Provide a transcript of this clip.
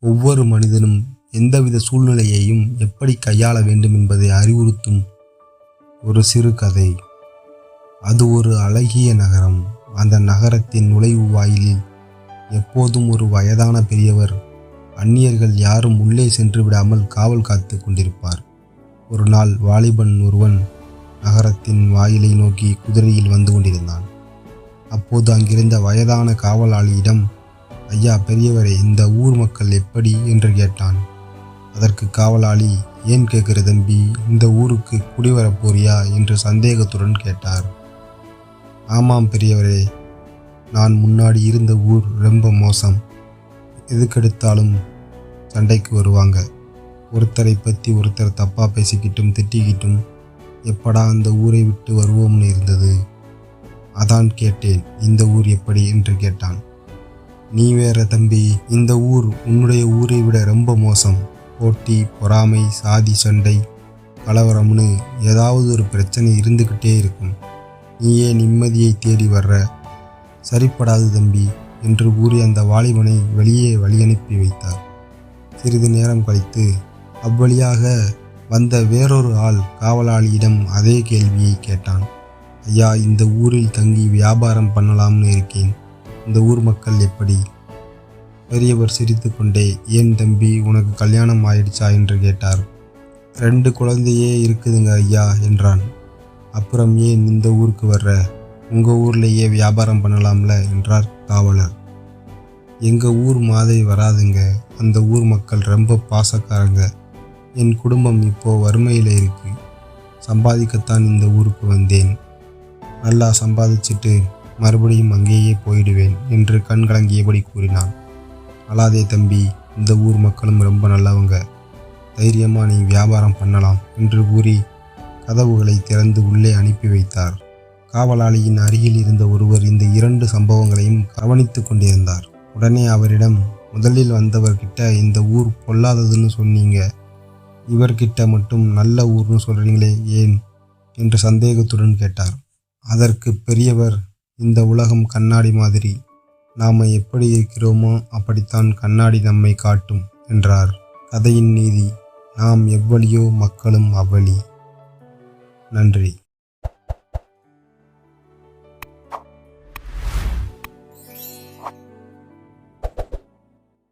ஒவ்வொரு மனிதனும் எந்தவித சூழ்நிலையையும் எப்படி கையாள வேண்டும் என்பதை அறிவுறுத்தும் ஒரு சிறு கதை. அது ஒரு அழகிய நகரம். அந்த நகரத்தின் நுழைவு வாயிலில் எப்போதும் ஒரு வயதான பெரியவர் அந்நியர்கள் யாரும் உள்ளே சென்று விடாமல் காவல் காத்து கொண்டிருப்பார். ஒரு நாள் வாலிபன் ஒருவன் நகரத்தின் வாயிலை நோக்கி குதிரையில் வந்து கொண்டிருந்தான். அப்போது அங்கிருந்த வயதான காவலாளியிடம் ஐயா பெரியவரே இந்த ஊர் மக்கள் எப்படி என்று கேட்டான். அதற்கு காவலாளி ஏன் கேட்கிற தம்பி இந்த ஊருக்கு குடிவரப் போறியா? என்று சந்தேகத்துடன் கேட்டார். ஆமாம் பெரியவரே நான் முன்னாடி இருந்த ஊர் ரொம்ப மோசம். எதுக்கெடுத்தாலும் சண்டைக்கு வருவாங்க. ஒருத்தரை பற்றி ஒருத்தர் தப்பாக பேசிக்கிட்டும் திட்டிக்கிட்டும் எப்படா அந்த ஊரை விட்டு வருவோம்னு இருந்தது? அதான் கேட்டேன் இந்த ஊர் எப்படி? என்று கேட்டான். நீ வேற தம்பி இந்த ஊர் உன்னுடைய ஊரை விட ரொம்ப மோசம். போட்டி பொறாமை சாதி சண்டை கலவரம்னு ஏதாவது ஒரு பிரச்சனை இருந்துக்கிட்டே இருக்கும். நீயே நிம்மதியை தேடி வர்ற. சரிப்படாது தம்பி என்று கூறி அந்த வாலிபனை வெளியே வழியனுப்பி வைத்தார். சிறிது நேரம் கழித்து அவ்வழியாக வந்த வேறொரு ஆள் காவலாளியிடம் அதே கேள்வியை கேட்டான். ஐயா இந்த ஊரில் தங்கி வியாபாரம் பண்ணலாம்னு இருக்கேன். இந்த ஊர் மக்கள் எப்படி? பெரியவர் சிரித்துக்கொண்டே ஏன் தம்பி உனக்கு கல்யாணம் ஆயிடுச்சா? என்று கேட்டார். ரெண்டு குழந்தையே இருக்குதுங்க ஐயா என்றான். அப்புறம் ஏன் இந்த ஊருக்கு வர்ற? உங்கள் ஊர்லேயே வியாபாரம் பண்ணலாம்ல என்றார் காவலர். எங்கள் ஊர் மாதிரி வராதுங்க. அந்த ஊர் மக்கள் ரொம்ப பாசக்காரங்க. என் குடும்பம் இப்போது வறுமையில் இருக்கு. சம்பாதிக்கத்தான் இந்த ஊருக்கு வந்தேன். நல்லா சம்பாதிச்சுட்டு மறுபடியும் அங்கேயே போயிடுவேன் என்று கண் கலங்கியபடி கூறினான். அழாதே தம்பி இந்த ஊர் மக்களும் ரொம்ப நல்லவங்க. தைரியமாக நீ வியாபாரம் பண்ணலாம் என்று கூறி கதவுகளை திறந்து உள்ளே அனுப்பி வைத்தார். காவலாளியின் அருகில் இருந்த ஒருவர் இந்த இரண்டு சம்பவங்களையும் கவனித்து கொண்டிருந்தார். உடனே அவரிடம் முதலில் வந்தவர்கிட்ட இந்த ஊர் பொல்லாததுன்னு சொன்னீங்க. இவர்கிட்ட மட்டும் நல்ல ஊர்னு சொல்கிறீங்களே ஏன்? என்று சந்தேகத்துடன் கேட்டார். அதற்கு பெரியவர் இந்த உலகம் கண்ணாடி மாதிரி. நாம் எப்படி இருக்கிறோமோ அப்படித்தான் கண்ணாடி நம்மை காட்டும் என்றார். கதையின் நீதி நாம் எவ்வளியோ மக்களும் அவ்வளி நன்றி.